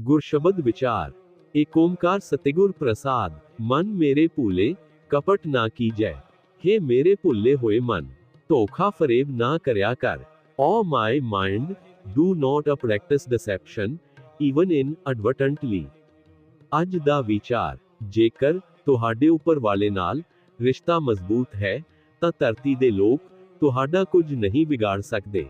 ਗੁਰਸ਼ਬਦ ਵਿਚਾਰ ਏਕ ਓੰਕਾਰ ਸਤਿਗੁਰ ਪ੍ਰਸਾਦ ਮਨ ਮੇਰੇ ਭੂਲੇ ਕਪਟ ਨਾ ਕੀਜੈ हे ਮੇਰੇ ਭੁੱਲੇ ਹੋਏ ਮਨ ਧੋਖਾ ਫਰੇਬ ਨਾ ਕਰਿਆ ਕਰ O my mind do not a practice deception even inadvertently ਅੱਜ ਦਾ ਵਿਚਾਰ ਜੇਕਰ ਤੁਹਾਡੇ ਉੱਪਰ ਵਾਲੇ ਨਾਲ ਰਿਸ਼ਤਾ ਮਜ਼ਬੂਤ ਹੈ ਤਾਂ ਧਰਤੀ ਦੇ ਲੋਕ ਤੁਹਾਡਾ ਕੁਝ ਨਹੀਂ ਵਿਗਾੜ ਸਕਦੇ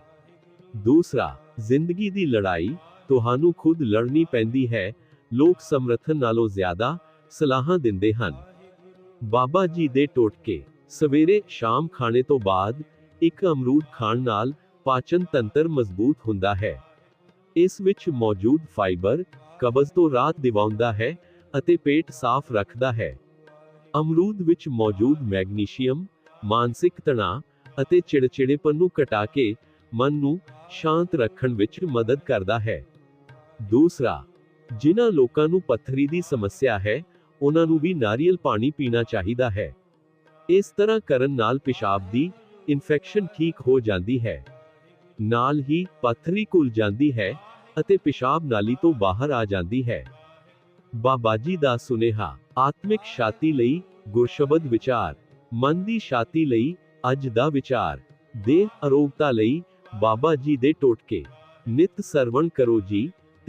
ਦੂਸਰਾ ਜ਼ਿੰਦਗੀ ਦੀ ਲੜਾਈ ਤੁਹਾਨੂੰ ਖੁਦ ਲੜਨੀ ਪੈਂਦੀ ਹੈ। ਲੋਕ ਸਮਰਥਨ ਨਾਲੋਂ ਜ਼ਿਆਦਾ ਸਲਾਹਾਂ ਦਿੰਦੇ ਹਨ। ਬਾਬਾ ਜੀ ਦੇ ਟੋਟਕੇ। ਸਵੇਰੇ ਸ਼ਾਮ ਖਾਣੇ ਤੋਂ ਬਾਅਦ ਇੱਕ ਅਮਰੂਦ ਖਾਣ ਨਾਲ ਪਾਚਨ ਤੰਤਰ ਮਜ਼ਬੂਤ ਹੁੰਦਾ ਹੈ। ਇਸ ਵਿੱਚ ਮੌਜੂਦ ਫਾਈਬਰ ਕਬਜ਼ ਤੋਂ ਰਾਹਤ ਦਿਵਾਉਂਦਾ ਹੈ ਅਤੇ ਪੇਟ ਸਾਫ਼ ਰੱਖਦਾ ਹੈ। ਅਮਰੂਦ ਵਿੱਚ ਮੌਜੂਦ ਮੈਗਨੀਸ਼ੀਅਮ, ਮਾਨਸਿਕ ਤਣਾਅ ਅਤੇ ਚਿੜਚਿੜੇਪਨ ਨੂੰ ਘਟਾ ਕੇ ਮਨ ਨੂੰ ਸ਼ਾਂਤ ਰੱਖਣ ਵਿੱਚ ਮਦਦ ਕਰਦਾ ਹੈ। ਦੂਸਰਾ, ਜਿਨ੍ਹਾਂ ਲੋਕਾਂ ਨੂੰ ਪੱਥਰੀ ਦੀ ਸਮੱਸਿਆ ਹੈ, ਉਹਨਾਂ ਨੂੰ ਵੀ ਨਾਰੀਅਲ ਪਾਣੀ ਪੀਣਾ ਚਾਹੀਦਾ ਹੈ। ਇਸ ਤਰ੍ਹਾਂ ਕਰਨ ਨਾਲ ਪਿਸ਼ਾਬ ਦੀ ਇਨਫੈਕਸ਼ਨ ਠੀਕ ਹੋ ਜਾਂਦੀ ਹੈ। ਨਾਲ ਹੀ ਪੱਥਰੀ ਘੁਲ ਜਾਂਦੀ ਹੈ ਅਤੇ ਪਿਸ਼ਾਬ ਨਾਲੀ ਤੋਂ ਬਾਹਰ ਆ ਜਾਂਦੀ ਹੈ। ਬਾਬਾ ਜੀ ਦਾ ਸੁਨੇਹਾ, ਆਤਮਿਕ ਸ਼ਾਤੀ ਲਈ ਗੁਰਸ਼ਬਦ ਵਿਚਾਰ, ਮਨ ਦੀ ਸ਼ਾਤੀ ਲਈ ਅੱਜ ਦਾ ਵਿਚਾਰ, ਦੇਹ ਅਰੋਗਤਾ ਲਈ ਬਾਬਾ ਜੀ ਦੇ ਟੋਟਕੇ, ਨਿਤ ਸਰਵਣ ਕਰੋ ਜੀ।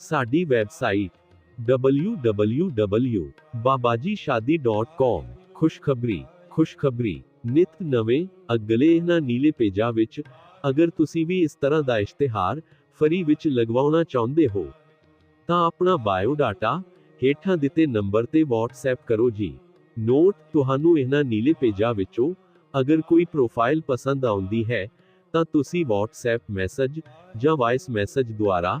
ਸਾਡੀ ਵੈਬਸਾਈਟ www.babajishadi.com ਖੁਸ਼ਖਬਰੀ ਖੁਸ਼ਖਬਰੀ। ਨਿਤ ਨਵੇਂ, ਅਗਲੇ ਇਹਨਾਂ ਨੀਲੇ ਪੇਜਾਂ ਵਿੱਚ ਅਗਰ ਤੁਸੀਂ ਵੀ ਇਸ ਤਰ੍ਹਾਂ ਦਾ ਇਸ਼ਤਿਹਾਰ ਫਰੀ ਵਿੱਚ ਲਗਵਾਉਣਾ ਚਾਹੁੰਦੇ ਹੋ, ਤਾਂ ਆਪਣਾ ਬਾਇਓਡਾਟਾ ਹੇਠਾਂ ਦਿੱਤੇ ਨੰਬਰ ਤੇ WhatsApp ਕਰੋ ਜੀ। ਨੋਟ, ਤੁਹਾਨੂੰ ਇਹਨਾਂ ਨੀਲੇ ਪੇਜਾਂ ਵਿੱਚੋਂ ਅਗਰ ਕੋਈ ਪ੍ਰੋਫਾਈਲ ਪਸੰਦ ਆਉਂਦੀ ਹੈ, ਤਾਂ ਤੁਸੀਂ WhatsApp ਮੈਸੇਜ ਜਾਂ ਵਾਇਸ ਮੈਸੇਜ ਦੁਆਰਾ